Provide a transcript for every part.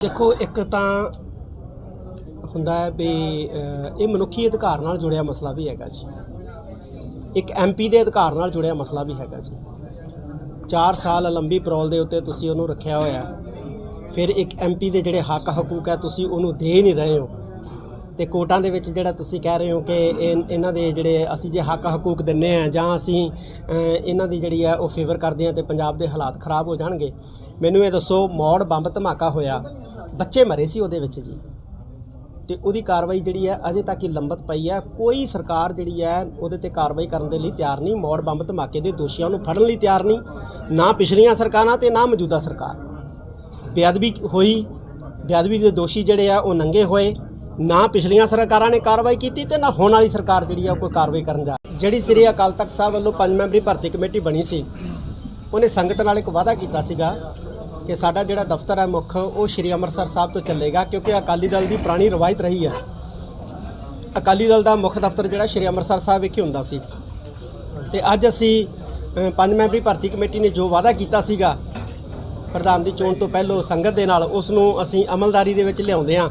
ਦੇਖੋ, ਇੱਕ ਤਾਂ ਹੁੰਦਾ ਹੈ ਵੀ ਇਹ ਮਨੁੱਖੀ ਅਧਿਕਾਰ ਨਾਲ ਜੁੜਿਆ ਮਸਲਾ ਵੀ ਹੈਗਾ ਜੀ। ਇੱਕ ਐਮਪੀ ਦੇ ਅਧਿਕਾਰ ਨਾਲ ਜੁੜਿਆ ਮਸਲਾ ਵੀ ਹੈਗਾ ਜੀ। 4 ਸਾਲ ਲੰਬੀ ਪੈਰੋਲ ਦੇ ਉੱਤੇ ਤੁਸੀਂ ਉਹਨੂੰ ਰੱਖਿਆ ਹੋਇਆ ਫਿਰ ਇੱਕ ਐਮਪੀ ਦੇ ਜਿਹੜੇ ਹੱਕ ਹਕੂਕ ਹੈ, ਤੁਸੀਂ ਉਹਨੂੰ ਦੇ ਨਹੀਂ ਰਹੇ ਹੋ। ਤੇ ਕੋਟਾਂ ਦੇ ਵਿੱਚ ਜਿਹੜਾ ਤੁਸੀਂ ਕਹਿ ਰਹੇ ਹੋ ਕਿ ਇਹ- ਇਹਨਾਂ ਦੇ ਜਿਹੜੇ ਅਸੀਂ ਜੇ ਹੱਕ ਹਕੂਕ ਦਿੰਨੇ ਆ ਜਾਂ ਅਸੀਂ ਇਹਨਾਂ ਦੀ ਜਿਹੜੀ ਹੈ ਉਹ ਫੇਵਰ ਕਰਦੇ ਆ ਤੇ ਪੰਜਾਬ ਦੇ ਹਾਲਾਤ ਖਰਾਬ ਹੋ ਜਾਣਗੇ। ਮੈਨੂੰ ਇਹ ਦੱਸੋ, ਮੌੜ ਬੰਬ ਧਮਾਕਾ ਹੋਇਆ। ਬੱਚੇ ਮਰੇ ਸੀ ਉਹਦੇ ਵਿੱਚ ਜੀ। ਤੇ ਉਹਦੀ ਕਾਰਵਾਈ ਜਿਹੜੀ ਹੈ, ਅਜੇ ਤੱਕ ਹੀ ਲੰਬਤ ਪਈ ਹੈ। ਕੋਈ ਸਰਕਾਰ ਜਿਹੜੀ ਹੈ, ਉਹਦੇ ਤੇ ਕਾਰਵਾਈ ਕਰਨ ਦੇ ਲਈ ਤਿਆਰ ਨਹੀਂ। ਮੌੜ ਬੰਬ ਧਮਾਕੇ ਦੇ ਦੋਸ਼ੀਆਂ ਨੂੰ ਫੜਨ ਲਈ ਤਿਆਰ ਨਹੀਂ। ਨਾ ਪਿਛਲੀਆਂ ਸਰਕਾਰਾਂ ਤੇ ਨਾ ਮੌਜੂਦਾ ਸਰਕਾਰ। ਬੇਅਦਬੀ ਹੋਈ। ਬੇਅਦਬੀ ਦੇ ਦੋਸ਼ੀ ਜਿਹੜੇ ਆ, ਉਹ ਨੰਗੇ ਹੋਏ। ਨਾ ਪਿਛਲੀਆਂ ਸਰਕਾਰਾਂ ਨੇ ਕਾਰਵਾਈ ਕੀਤੀ ਤੇ ਨਾ ਹੁਣ ਵਾਲੀ ਸਰਕਾਰ ਜਿਹੜੀ ਆ, ਉਹ ਕੋਈ ਕਾਰਵਾਈ ਕਰਨ ਜਾ ਜਿਹੜੀ ਸ੍ਰੀ ਅਕਾਲ ਤਖਤ ਸਾਹਿਬ ਵੱਲੋਂ ਪੰਜ ਮੈਂਬਰੀ ਭਰਤੀ ਕਮੇਟੀ ਬਣੀ ਸੀ, ਉਹਨੇ ਸੰਗਤ ਨਾਲ ਇੱਕ ਵਾਅਦਾ ਕੀਤਾ ਸੀਗਾ ਕਿ ਸਾਡਾ ਜਿਹੜਾ ਦਫ਼ਤਰ ਹੈ ਮੁੱਖ, ਉਹ ਸ੍ਰੀ ਅੰਮ੍ਰਿਤਸਰ ਸਾਹਿਬ ਤੋਂ ਚੱਲੇਗਾ ਕਿਉਂਕਿ ਅਕਾਲੀ ਦਲ ਦੀ ਪੁਰਾਣੀ ਰਵਾਇਤ ਰਹੀ ਹੈ। ਅਕਾਲੀ ਦਲ ਦਾ ਮੁੱਖ ਦਫ਼ਤਰ ਜਿਹੜਾ ਸ੍ਰੀ ਅੰਮ੍ਰਿਤਸਰ ਸਾਹਿਬ ਵਿਖੇ ਹੁੰਦਾ ਸੀ। ਤੇ ਅੱਜ ਅਸੀਂ ਪੰਜ ਮੈਂਬਰੀ ਭਰਤੀ ਕਮੇਟੀ ਨੇ ਜੋ ਵਾਅਦਾ ਕੀਤਾ ਸੀਗਾ, ਪ੍ਰਧਾਨ ਦੀ ਚੋਣ ਤੋਂ ਪਹਿਲਾਂ ਸੰਗਤ ਦੇ ਨਾਲ, ਉਸ ਨੂੰ ਅਸੀਂ ਅਮਲਦਾਰੀ ਦੇ ਵਿੱਚ ਲਿਆਉਂਦੇ ਆ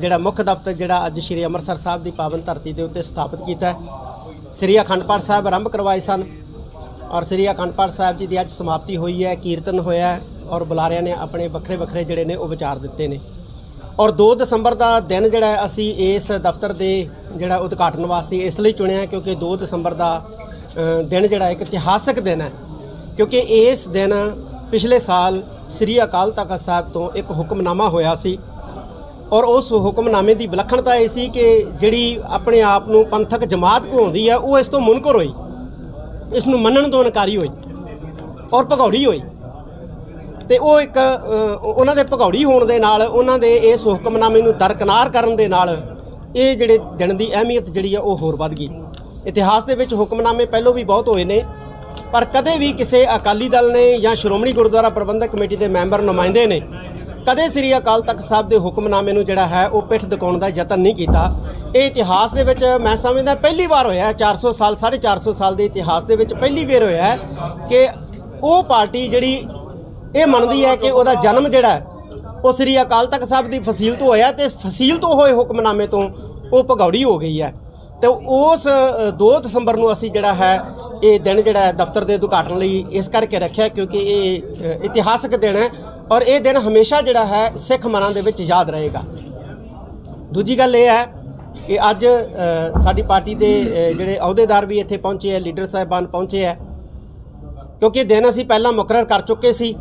ਜਿਹੜਾ ਮੁੱਖ ਦਫ਼ਤਰ ਜਿਹੜਾ ਅੱਜ ਸ੍ਰੀ ਅੰਮ੍ਰਿਤਸਰ ਸਾਹਿਬ ਦੀ ਪਾਵਨ ਧਰਤੀ ਦੇ ਉੱਤੇ ਸਥਾਪਿਤ ਕੀਤਾ ਸ੍ਰੀ ਅਖੰਡ ਪਾਠ ਸਾਹਿਬ ਆਰੰਭ ਕਰਵਾਏ ਸਨ। ਔਰ ਸ੍ਰੀ ਅਖੰਡ ਪਾਠ ਸਾਹਿਬ ਜੀ ਦੀ ਅੱਜ ਸਮਾਪਤੀ ਹੋਈ ਹੈ, ਕੀਰਤਨ ਹੋਇਆ ਔਰ ਬੁਲਾਰਿਆਂ ਨੇ ਆਪਣੇ ਵੱਖਰੇ ਵੱਖਰੇ ਜਿਹੜੇ ਨੇ ਉਹ ਵਿਚਾਰ ਦਿੱਤੇ ਨੇ। ਔਰ 2 ਦਸੰਬਰ ਦਾ ਦਿਨ ਜਿਹੜਾ ਅਸੀਂ ਇਸ ਦਫ਼ਤਰ ਦੇ ਜਿਹੜਾ ਉਦਘਾਟਨ ਵਾਸਤੇ ਇਸ ਲਈ ਚੁਣਿਆ ਕਿਉਂਕਿ 2 ਦਸੰਬਰ ਦਾ ਦਿਨ ਜਿਹੜਾ ਇੱਕ ਇਤਿਹਾਸਕ ਦਿਨ ਹੈ। ਕਿਉਂਕਿ ਇਸ ਦਿਨ ਪਿਛਲੇ ਸਾਲ ਸ੍ਰੀ ਅਕਾਲ ਤਖਤ ਸਾਹਿਬ ਤੋਂ ਇੱਕ ਹੁਕਮਨਾਮਾ ਹੋਇਆ ਸੀ। ਔਰ ਉਸ ਹੁਕਮਨਾਮੇ ਦੀ ਵਿਲੱਖਣਤਾ ਇਹ ਸੀ ਕਿ ਜਿਹੜੀ ਆਪਣੇ ਆਪ ਨੂੰ ਪੰਥਕ ਜਮਾਤ ਕਹਾਉਂਦੀ ਹੈ, ਉਹ ਇਸ ਤੋਂ ਮੁਨਕਰ ਹੋਈ। ਇਸ ਨੂੰ ਮੰਨਣ ਤੋਂ ਇਨਕਾਰੀ ਹੋਈ। ਔਰ ਭਗੌੜੀ ਹੋਈ। ਤੇ ਉਹ ਇੱਕ ਉਹਨਾਂ ਦੇ ਭਗੌੜੀ ਹੋਣ ਦੇ ਨਾਲ, ਉਹਨਾਂ ਦੇ ਇਸ ਹੁਕਮਨਾਮੇ ਨੂੰ ਦਰਕਨਾਰ ਕਰਨ ਦੇ ਨਾਲ ਇਹ ਜਿਹੜੇ ਦਿਨ ਦੀ ਅਹਿਮੀਅਤ ਜਿਹੜੀ ਆ, ਉਹ ਹੋਰ ਵੱਧ ਗਈ। ਇਤਿਹਾਸ ਦੇ ਵਿੱਚ ਹੁਕਮਨਾਮੇ ਪਹਿਲਾਂ ਵੀ ਬਹੁਤ ਹੋਏ ਨੇ, ਪਰ ਕਦੇ ਵੀ ਕਿਸੇ ਅਕਾਲੀ ਦਲ ਨੇ ਜਾਂ ਸ਼੍ਰੋਮਣੀ ਗੁਰਦੁਆਰਾ ਪ੍ਰਬੰਧਕ ਕਮੇਟੀ ਦੇ ਮੈਂਬਰ ਨੁਮਾਇੰਦੇ ਨੇ, ਕਦੇ ਸ੍ਰੀ ਅਕਾਲ ਤਖਤ ਸਾਹਿਬ ਦੇ ਹੁਕਮਨਾਮੇ ਨੂੰ ਜਿਹੜਾ ਹੈ, ਉਹ ਪਿੱਠ ਦਿਖਾਉਣ ਦਾ ਯਤਨ ਨਹੀਂ ਕੀਤਾ। ਇਹ ਇਤਿਹਾਸ ਦੇ ਵਿੱਚ ਮੈਂ ਸਮਝਦਾ ਪਹਿਲੀ ਵਾਰ ਹੋਇਆ ਹੈ 400 ਸਾਲ 450 ਸਾਲ ਦੇ ਇਤਿਹਾਸ ਦੇ ਵਿੱਚ ਪਹਿਲੀ ਵਾਰ ਹੋਇਆ ਕਿ ਉਹ ਪਾਰਟੀ ਜਿਹੜੀ ਇਹ ਮੰਨਦੀ ਹੈ ਕਿ ਉਹਦਾ ਜਨਮ ਜਿਹੜਾ ਉਹ ਸ੍ਰੀ ਅਕਾਲ ਤਖਤ ਸਾਹਿਬ ਦੀ ਫਸੀਲ ਤੋਂ ਹੋਇਆ ਤੇ ਫਸੀਲ ਤੋਂ ਹੋਏ ਹੁਕਮਨਾਮੇ ਤੋਂ ਉਹ ਭਗੌੜੀ ਹੋ ਗਈ ਹੈ। ਤੇ ਉਸ ਅ, 2 ਦਸੰਬਰ ਨੂੰ ਅਸੀਂ ਜਿਹੜਾ ਹੈ ਇਹ ਦਿਨ ਜਿਹੜਾ ਦਫ਼ਤਰ ਦੇ ਉਦਘਾਟਨ ਲਈ ਇਸ ਕਰਕੇ ਰੱਖਿਆ ਕਿਉਂਕਿ ਇਹ ਇਤਿਹਾਸਕ ਦਿਨ ਹੈ ਔਰ ਇਹ ਦਿਨ ਹਮੇਸ਼ਾ ਜਿਹੜਾ ਹੈ ਸਿੱਖ ਮਨਾਂ ਦੇ ਵਿੱਚ ਯਾਦ ਰਹੇਗਾ। ਦੂਜੀ ਗੱਲ ਇਹ ਹੈ ਕਿ ਅੱਜ ਸਾਡੀ ਪਾਰਟੀ ਦੇ ਜਿਹੜੇ ਅਹੁਦੇਦਾਰ ਵੀ ਇੱਥੇ ਪਹੁੰਚੇ ਹੈ ਲੀਡਰ ਸਾਹਿਬਾਨ ਪਹੁੰਚੇ ਹੈ। ਕਿਉਂਕਿ ਇਹ ਦਿਨ ਅਸੀਂ ਪਹਿਲਾਂ ਮੁਕਰਰ ਕਰ ਚੁੱਕੇ ਸੀ।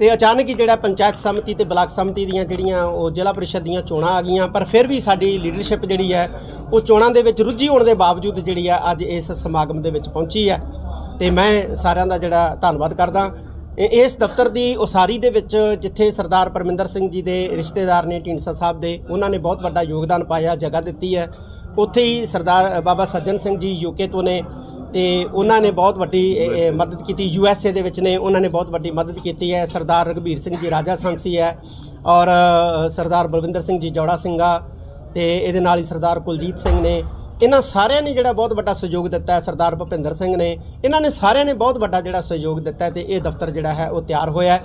ਤੇ ਅਚਾਨਕ ਹੀ ਜਿਹੜਾ ਪੰਚਾਇਤ ਸਮਿਤੀ ਤੇ ਬਲਾਕ ਸਮਿਤੀ ਦੀਆਂ ਜਿਹੜੀਆਂ ਉਹ ਜ਼ਿਲ੍ਹਾ ਪਰਿਸ਼ਦ ਦੀਆਂ ਚੋਣਾਂ ਆ ਗਈਆਂ, ਪਰ ਫਿਰ ਵੀ ਸਾਡੀ ਲੀਡਰਸ਼ਿਪ ਜਿਹੜੀ ਹੈ, ਉਹ ਚੋਣਾਂ ਦੇ ਵਿੱਚ ਰੁੱਝੀ ਹੋਣ ਦੇ ਬਾਵਜੂਦ ਜਿਹੜੀ ਆ ਅੱਜ ਇਸ ਸਮਾਗਮ ਦੇ ਵਿੱਚ ਪਹੁੰਚੀ ਹੈ। ਤੇ ਮੈਂ ਸਾਰਿਆਂ ਦਾ ਜਿਹੜਾ ਧੰਨਵਾਦ ਕਰਦਾ। ਇਸ ਦਫ਼ਤਰ ਦੀ ਉਸਾਰੀ ਦੇ ਵਿੱਚ ਜਿੱਥੇ ਸਰਦਾਰ ਪਰਮਿੰਦਰ ਸਿੰਘ ਜੀ ਦੇ ਰਿਸ਼ਤੇਦਾਰ ਨੇ, ਢੀਂਡਸਾ ਸਾਹਿਬ ਦੇ, ਉਹਨਾਂ ਨੇ ਬਹੁਤ ਵੱਡਾ ਯੋਗਦਾਨ ਪਾਇਆ, ਜਗ੍ਹਾ ਦਿੱਤੀ ਹੈ। ਉੱਥੇ ਹੀ ਸਰਦਾਰ ਬਾਬਾ ਸੱਜਣ ਸਿੰਘ ਜੀ ਯੂਕੇ ਤੋਂ ਨੇ ਤੇ ਉਹਨਾਂ ਨੇ ਬਹੁਤ ਵੱਡੀ ਮਦਦ ਕੀਤੀ। ਯੂ ਐਸ ਏ ਦੇ ਵਿੱਚ ਨੇ, ਉਹਨਾਂ ਨੇ ਬਹੁਤ ਵੱਡੀ ਮਦਦ ਕੀਤੀ ਹੈ। ਸਰਦਾਰ ਰਘਬੀਰ ਸਿੰਘ ਜੀ ਰਾਜਾ ਸਾਂਸੀ ਹੈ ਔਰ ਸਰਦਾਰ ਬਲਵਿੰਦਰ ਸਿੰਘ ਜੀ ਜੌੜਾ ਸਿੰਘਾ ਤੇ ਇਹਦੇ ਨਾਲ ਹੀ ਸਰਦਾਰ ਕੁਲਜੀਤ ਸਿੰਘ ਨੇ। ਇਹਨਾਂ ਸਾਰਿਆਂ ਨੇ ਜਿਹੜਾ ਬਹੁਤ ਵੱਡਾ ਸਹਿਯੋਗ ਦਿੱਤਾ ਹੈ, ਸਰਦਾਰ ਭੁਪਿੰਦਰ ਸਿੰਘ ਨੇ। ਇਹਨਾਂ ਨੇ ਸਾਰਿਆਂ ਨੇ ਬਹੁਤ ਵੱਡਾ ਜਿਹੜਾ ਸਹਿਯੋਗ ਦਿੱਤਾ ਹੈ ਤੇ ਇਹ ਦਫ਼ਤਰ ਜਿਹੜਾ ਹੈ ਉਹ ਤਿਆਰ ਹੋਇਆ ਹੈ।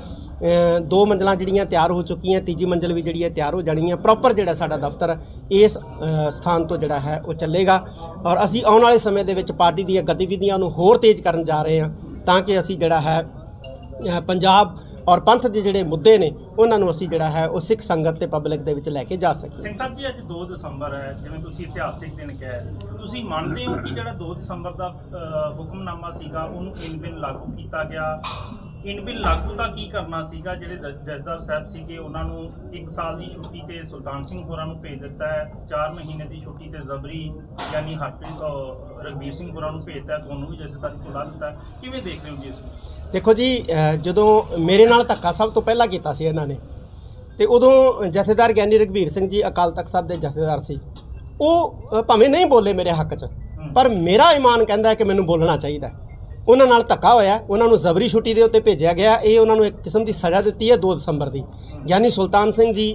ਦੋ ਮੰਜ਼ਲਾਂ ਜਿਹੜੀਆਂ ਤਿਆਰ ਹੋ ਚੁੱਕੀਆਂ, ਤੀਜੀ ਮੰਜ਼ਲ ਵੀ ਜਿਹੜੀ ਹੈ ਤਿਆਰ ਹੋ ਜਾਣੀ ਹੈ। ਪ੍ਰੋਪਰ ਜਿਹੜਾ ਸਾਡਾ ਦਫ਼ਤਰ ਇਸ ਸਥਾਨ ਤੋਂ ਜਿਹੜਾ ਹੈ, ਉਹ ਚੱਲੇਗਾ। ਔਰ ਅਸੀਂ ਆਉਣ ਵਾਲੇ ਸਮੇਂ ਦੇ ਵਿੱਚ ਪਾਰਟੀ ਦੀਆਂ ਗਤੀਵਿਧੀਆਂ ਨੂੰ ਹੋਰ ਤੇਜ਼ ਕਰਨ ਜਾ ਰਹੇ ਹਾਂ, ਤਾਂ ਕਿ ਅਸੀਂ ਜਿਹੜਾ ਹੈ ਪੰਜਾਬ ਔਰ ਪੰਥ ਦੇ ਜਿਹੜੇ ਮੁੱਦੇ ਨੇ, ਉਹਨਾਂ ਨੂੰ ਅਸੀਂ ਜਿਹੜਾ ਹੈ, ਉਹ ਸਿੱਖ ਸੰਗਤ ਤੇ ਪਬਲਿਕ ਦੇ ਵਿੱਚ ਲੈ ਕੇ ਜਾ ਸਕੀਏ। ਸਿੰਘ ਸਾਹਿਬ ਜੀ, ਅੱਜ 2 ਦਸੰਬਰ ਹੈ, ਜਿਵੇਂ ਤੁਸੀਂ ਇਤਿਹਾਸਿਕ ਦਿਨ ਕਿਹਾ ਤੁਸੀਂ ਮੰਨਦੇ ਹੋ ਕਿ ਜਿਹੜਾ 2 ਦਸੰਬਰ ਦਾ ਹੁਕਮਨਾਮਾ ਸੀਗਾ, ਉਹਨੂੰ ਇਨ ਬਿਨ ਲਾਗੂ ਕੀਤਾ ਗਿਆ? ਇਨ ਬਿਨ ਲਾਗੂ ਦਾ ਕੀ ਕਰਨਾ ਸੀਗਾ? ਜਿਹੜੇ ਜ- ਜਥੇਦਾਰ ਸਾਹਿਬ ਸੀਗੇ ਉਹਨਾਂ ਨੂੰ 1 ਸਾਲ ਦੀ ਛੁੱਟੀ ਤੇ ਸੁਲਤਾਨ ਸਿੰਘ ਹੋਰਾਂ ਨੂੰ ਭੇਜ ਦਿੱਤਾ ਹੈ। 4 ਮਹੀਨੇ ਦੀ ਛੁੱਟੀ ਤੇ ਜ਼ਬਰੀ ਯਾਨੀ ਹਰਪ੍ਰੀਤ ਰਘਬੀਰ ਸਿੰਘ ਹੋਰਾਂ ਨੂੰ ਭੇਜਤਾ ਤੁਹਾਨੂੰ ਵੀ ਜਥੇਦਾਰੀ ਤੋਂ ਲਾ ਦਿੱਤਾ। ਕਿਵੇਂ ਦੇਖ ਰਹੇ ਹੋ ਜੀ ਇਸ ਦੇਖੋ ਜੀ ਜਦੋਂ ਮੇਰੇ ਨਾਲ ਧੱਕਾ ਸਭ ਤੋਂ ਪਹਿਲਾਂ ਕੀਤਾ ਸੀ ਇਹਨਾਂ ਨੇ ਤੇ ਉਦੋਂ ਜਥੇਦਾਰ ਗਿਆਨੀ ਰਘਬੀਰ ਸਿੰਘ ਜੀ ਅਕਾਲ ਤਖਤ ਸਾਹਿਬ ਦੇ ਜਥੇਦਾਰ ਸੀ। ਉਹ ਭਾਵੇਂ ਨਹੀਂ ਬੋਲੇ ਮੇਰੇ ਹੱਕ 'ਚ ਪਰ ਮੇਰਾ ਇਮਾਨ ਕਹਿੰਦਾ ਕਿ ਮੈਨੂੰ ਬੋਲਣਾ ਚਾਹੀਦਾ। ਉਹਨਾਂ ਨਾਲ ਧੱਕਾ ਹੋਇਆ ਉਹਨਾਂ ਨੂੰ ਜ਼ਬਰੀ ਛੁੱਟੀ ਦੇ ਉੱਤੇ ਭੇਜਿਆ ਗਿਆ। ਇਹ ਉਹਨਾਂ ਨੂੰ ਇੱਕ ਕਿਸਮ ਦੀ ਸਜ਼ਾ ਦਿੱਤੀ ਹੈ 2 ਦਸੰਬਰ ਦੀ। ਗਿਆਨੀ ਸੁਲਤਾਨ ਸਿੰਘ ਜੀ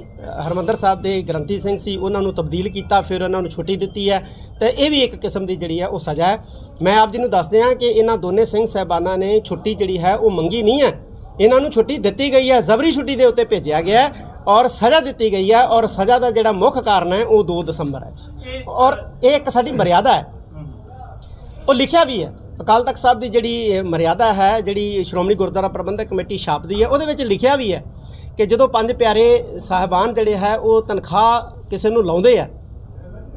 ਹਰਮੰਦਰ ਸਾਹਿਬ ਦੇ ਗ੍ਰੰਥੀ ਸਿੰਘ ਸੀ ਉਹਨਾਂ ਨੂੰ ਤਬਦੀਲ ਕੀਤਾ ਫਿਰ ਉਹਨਾਂ ਨੂੰ ਛੁੱਟੀ ਦਿੱਤੀ ਹੈ। ਤੇ ਇਹ ਵੀ ਇੱਕ ਕਿਸਮ ਦੀ ਜਿਹੜੀ ਹੈ ਉਹ ਸਜ਼ਾ ਹੈ। ਮੈਂ ਆਪ ਜੀ ਨੂੰ ਦੱਸਦੇ ਹਾਂ ਕਿ ਇਹਨਾਂ ਦੋਨੇ ਸਿੰਘ ਸਹਿਬਾਨਾਂ ਨੇ ਛੁੱਟੀ ਜਿਹੜੀ ਹੈ ਉਹ ਮੰਗੀ ਨਹੀਂ ਹੈ। ਇਹਨਾਂ ਨੂੰ ਛੁੱਟੀ ਦਿੱਤੀ ਗਈ ਹੈ ਜ਼ਬਰੀ ਛੁੱਟੀ ਦੇ ਉੱਤੇ ਭੇਜਿਆ ਗਿਆ ਔਰ ਸਜ਼ਾ ਦਿੱਤੀ ਗਈ ਹੈ ਔਰ ਸਜ਼ਾ ਦਾ ਜਿਹੜਾ ਮੁੱਖ ਕਾਰਨ ਹੈ ਉਹ 2 ਦਸੰਬਰ ਹੈ ਔਰ ਇਹ ਇੱਕ ਸਾਡੀ ਮਰਿਆਦਾ ਹੈ। ਉਹ ਲਿਖਿਆ ਵੀ ਹੈ। ਅਕਾਲ ਤਖਤ ਸਾਹਿਬ ਦੀ ਜਿਹੜੀ ਮਰਿਆਦਾ ਹੈ, ਜਿਹੜੀ ਸ਼੍ਰੋਮਣੀ ਗੁਰਦੁਆਰਾ ਪ੍ਰਬੰਧਕ ਕਮੇਟੀ ਛਾਪਦੀ ਹੈ, ਉਹਦੇ ਵਿੱਚ ਲਿਖਿਆ ਵੀ ਹੈ ਕਿ ਜਦੋਂ ਪੰਜ ਪਿਆਰੇ ਸਾਹਿਬਾਨ ਜਿਹੜੇ ਹੈ, ਉਹ ਤਨਖਾਹ ਕਿਸੇ ਨੂੰ ਲਾਉਂਦੇ ਆ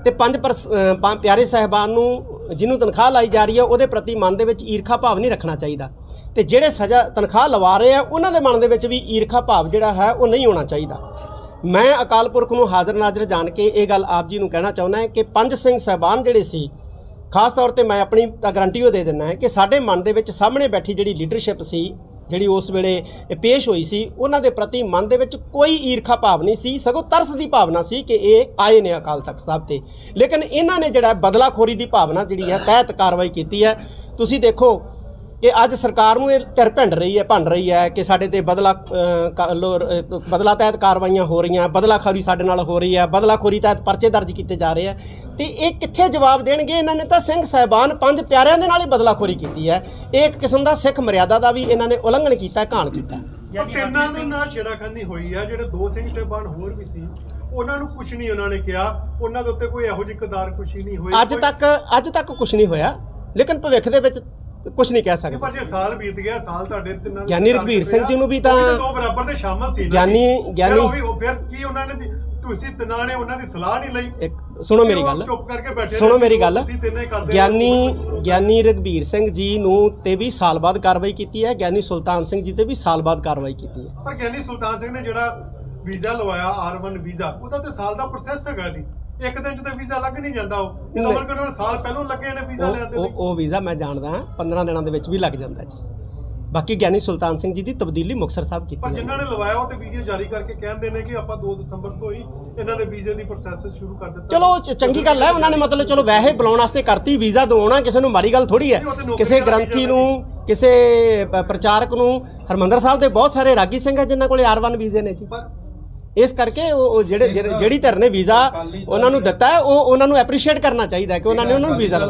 ਤੇ ਪੰਜ ਪਰਸ- ਪਿਆਰੇ ਸਾਹਿਬਾਨ ਨੂੰ ਜਿਹਨੂੰ ਤਨਖਾਹ ਲਾਈ ਜਾ ਰਹੀ ਹੈ, ਉਹਦੇ ਪ੍ਰਤੀ ਮਨ ਦੇ ਵਿੱਚ ਈਰਖਾ ਭਾਵ ਨਹੀਂ ਰੱਖਣਾ ਚਾਹੀਦਾ। ਤੇ ਜਿਹੜੇ ਸਜ਼ਾ ਤਨਖਾਹ ਲਵਾ ਰਹੇ ਆ, ਉਹਨਾਂ ਦੇ ਮਨ ਦੇ ਵਿੱਚ ਵੀ ਈਰਖਾ ਭਾਵ ਜਿਹੜਾ ਹੈ, ਉਹ ਨਹੀਂ ਹੋਣਾ ਚਾਹੀਦਾ। ਮੈਂ ਅਕਾਲ ਪੁਰਖ ਨੂੰ ਹਾਜ਼ਰ ਨਾਜ਼ਰ ਜਾਣ ਕੇ ਇਹ ਗੱਲ ਆਪ ਜੀ ਨੂੰ ਕਹਿਣਾ ਚਾਹੁੰਦਾ ਹਾਂ ਕਿ ਪੰਜ ਸਿੰਘ ਸਾਹਿਬਾਨ ਜਿਹੜੇ ਸੀ ਖਾਸ ਤੌਰ ਤੇ ਮੈਂ ਆਪਣੀ ਤਾਂ ਗਰੰਟੀ ਉਹ ਦੇ ਦਿੰਦਾ ਹੈ ਕਿ ਸਾਡੇ ਮਨ ਦੇ ਵਿੱਚ ਸਾਹਮਣੇ ਬੈਠੀ ਜਿਹੜੀ ਲੀਡਰਸ਼ਿਪ ਸੀ, ਜਿਹੜੀ ਉਸ ਵੇਲੇ ਪੇਸ਼ ਹੋਈ ਸੀ, ਉਹਨਾਂ ਦੇ ਪ੍ਰਤੀ ਮਨ ਦੇ ਵਿੱਚ ਕੋਈ ਈਰਖਾ ਭਾਵ ਨਹੀਂ ਸੀ, ਸਗੋਂ ਤਰਸ ਦੀ ਭਾਵਨਾ ਸੀ ਕਿ ਇਹ ਆਏ ਨੇ ਅਕਾਲ ਤਖਤ ਸਾਹਿਬ ਤੇ। ਲੇਕਿਨ ਇਹਨਾਂ ਨੇ ਜਿਹੜਾ ਬਦਲਾਖੋਰੀ ਦੀ ਭਾਵਨਾ ਜਿਹੜੀ ਹੈ, ਤਹਿਤ ਕਾਰਵਾਈ ਕੀਤੀ ਹੈ, ਤੁਸੀਂ ਦੇਖੋ ਕਿ ਅੱਜ ਸਰਕਾਰ ਨੂੰ ਇਹ ਧਿਰ ਭੰਡ ਰਹੀ ਹੈ ਭੰਡ ਰਹੀ ਹੈ ਕਿ ਸਾਡੇ ਤੇ ਬਦਲਾ ਬਦਲਾ ਤਹਿਤ ਕਾਰਵਾਈਆਂ ਹੋ ਰਹੀਆਂ ਬਦਲਾਖੋਰੀ ਸਾਡੇ ਨਾਲ ਹੋ ਰਹੀ ਹੈ ਬਦਲਾਖੋਰੀ ਤਹਿਤ ਪਰਚੇ ਦਰਜ ਕੀਤੇ ਜਾ ਰਹੇ ਆ ਤੇ ਇਹ ਕਿੱਥੇ ਜਵਾਬ ਦੇਣਗੇ? ਇਹਨਾਂ ਨੇ ਤਾਂ ਸਿੰਘ ਸਾਹਿਬਾਨ ਪੰਜ ਪਿਆਰਿਆਂ ਦੇ ਨਾਲ ਹੀ ਬਦਲਾਖੋਰੀ ਕੀਤੀ ਹੈ। ਇਹ ਇੱਕ ਕਿਸਮ ਦਾ ਸਿੱਖ ਮਰਿਆਦਾ ਦਾ ਵੀ ਇਹਨਾਂ ਨੇ ਉਲੰਘਣ ਕੀਤਾ ਘਾਣ ਕੀਤਾ। ਤਿੰਨਾਂ ਸਿੰਘ ਨਾਲ ਛੇੜਾਖਾਨੀ ਹੋਈ ਆ ਜਿਹੜੇ ਦੋ ਸਿੰਘ ਸਾਹਿਬਾਨ ਹੋਰ ਵੀ ਸੀ ਉਹਨਾਂ ਨੂੰ ਕੁਝ ਨਹੀਂ ਉਹਨਾਂ ਨੇ ਕਿਹਾ। ਉਹਨਾਂ ਦੇ ਉੱਤੇ ਕੋਈ ਇਹੋ ਜਿਹੀ ਕਦਾਰ ਕੁਸ਼ੀ ਨਹੀਂ ਹੋਈ ਅੱਜ ਤੱਕ ਅੱਜ ਤੱਕ ਕੁਝ ਨਹੀਂ ਹੋਇਆ। ਲੇਕਿਨ ਭਵਿੱਖ ਦੇ ਵਿੱਚ ਕੁਝ ਨਹੀਂ ਕਹਿ ਸਕਦੇ। ਪਰ ਜੇ ਸਾਲ ਬੀਤ ਗਿਆ ਸਾਲ ਤੁਹਾਡੇ ਤਿੰਨਾਂ ਦੇ ਗਿਆਨੀ ਨਾਲ ਰਘਬੀਰ ਸਿੰਘ ਜੀ ਨੂੰ ਵੀ ਤਾਂ- ਦੋ ਬਰਾਬਰ ਦੇ ਸ਼ਾਮਲ ਸੀ ਗਿਆਨੀ- ਗਿਆਨੀ- ਫਿਰ ਕੀ ਉਹਨਾਂ ਨੇ ਤੁਸੀਂ ਤਿੰਨਾਂ ਨੇ ਉਹਨਾਂ ਦੀ ਸਲਾਹ ਨਹੀਂ ਲਈ। ਇੱਕ ਸੁਣੋ ਮੇਰੀ ਗੱਲ। ਚੁੱਪ ਕਰਕੇ ਬੈਠੇ ਸੁਣੋ ਮੇਰੀ ਗੱਲ। ਤੁਸੀਂ ਤਿੰਨੇ ਕਰਦੇ ਰਹੇ। ਗਿਆਨੀ ਗਿਆਨੀ ਰਗਬੀਰ ਸਿੰਘ ਜੀ ਨੂੰ ਤੇ ਵੀ ਸਾਲ ਬਾਅਦ ਕਾਰਵਾਈ ਕੀਤੀ ਹੈ। ਗਿਆਨੀ ਸੁਲਤਾਨ ਸਿੰਘ ਜੀ ਤੇ ਵੀ ਸਾਲ ਬਾਅਦ ਕਾਰਵਾਈ ਕੀਤੀ ਹੈ। ਪਰ ਗਿਆਨੀ ਸੁਲਤਾਨ ਸਿੰਘ ਨੇ ਜਿਹੜਾ ਵੀਜ਼ਾ ਲਵਾਇਆ R1 ਵੀਜ਼ਾ ਉਹਦਾ ਤੇ ਸਾਲ ਦਾ ਪ੍ਰੋਸੈਸ ਹੈਗਾ ਜੀ। ਇੱਕ ਦਿਨ ਚ ਤਾਂ ਵੀਜ਼ਾ ਲੱਗ ਨਹੀਂ ਜਾਂਦਾ ਉਹ। ਇਹਦਾ ਨਹੀਂ। ਮਤਲਬ ਕਿ ਉਹਨਾਂ ਨੂੰ ਸਾਲ ਪਹਿਲਾਂ ਲੱਗੇ ਨੇ ਵੀਜ਼ਾ ਲੈਣ ਦੇ ਉਹ ਲਈ। ਉਹ ਵੀਜ਼ਾ ਮੈਂ ਜਾਣਦਾ ਹਾਂ 15 ਦਿਨਾਂ ਦੇ ਵਿੱਚ ਵੀ ਲੱਗ ਜਾਂਦਾ ਜੀ। ਬਾਕੀ ਗਿਆਨੀ ਸੁਲਤਾਨ ਸਿੰਘ ਜੀ ਦੀ ਤਬਦੀਲੀ ਮੁਕਤਸਰ ਸਾਹਿਬ ਪਰ ਕੀਤੀ ਹੈ ਜਿਨ੍ਹਾਂ ਨੇ ਲਵਾਇਆ ਉਹ ਤੇ ਵੀਡੀਓ ਜਾਰੀ ਕਰਕੇ ਕਹਿੰਦੇ ਨੇ ਕਿ ਆਪਾਂ 2 ਦਸੰਬਰ ਤੋਂ ਹੀ ਇਹਨਾਂ ਦੇ ਵੀਜ਼ੇ ਦੀ ਪ੍ਰੋਸੈਸ ਸ਼ੁਰੂ ਕਰ ਦਿੱਤਾ। ਚਲੋ ਚ- ਚੰਗੀ ਗੱਲ ਹੈ ਉਹਨਾਂ ਨੇ ਮਤਲਬ ਚਲੋ ਵੈਸੇ ਬੁਲਾਉਣ ਵਾਸਤੇ ਕਰਤੀ ਵੀਜ਼ਾ ਦਿਵਾਉਣਾ ਕਿਸੇ ਨੂੰ ਮਾੜੀ ਗੱਲ ਥੋੜੀ ਹੈ। ਕਿਸੇ ਗ੍ਰੰਥੀ ਨੂੰ ਕਿਸੇ ਪ- ਪ੍ਰਚਾਰਕ ਨੂੰ ਹਰਮੰਦਰ ਸਾਹਿਬ ਦੇ ਬਹੁਤ ਸਾਰੇ ਰਾਗੀ ਸਿੰਘ ਹੈ ਜਿਨ੍ਹਾਂ ਕੋਲੇ ਆਰ1 ਵੀਜ਼ੇ ਨੇ ਜੀ। ਪਰ ਇਸ ਕਰਕੇ ਉਹ ਜਿਹੜੇ- ਜਿਹੜੀ ਧਿਰ ਨੇ ਵੀਜ਼ਾ ਉਹਨਾਂ ਨੂੰ ਦਿੱਤਾ ਹੈ ਉਹ ਉਹਨਾਂ ਨੂੰ ਐਪਰੀਸ਼ੀਏਟ ਕਰਨਾ ਚਾਹੀਦਾ ਹੈ ਕਿ ਉਹਨਾਂ ਨੇ ਉਹਨਾਂ ਨੂੰ ਵੀਜ਼ਾ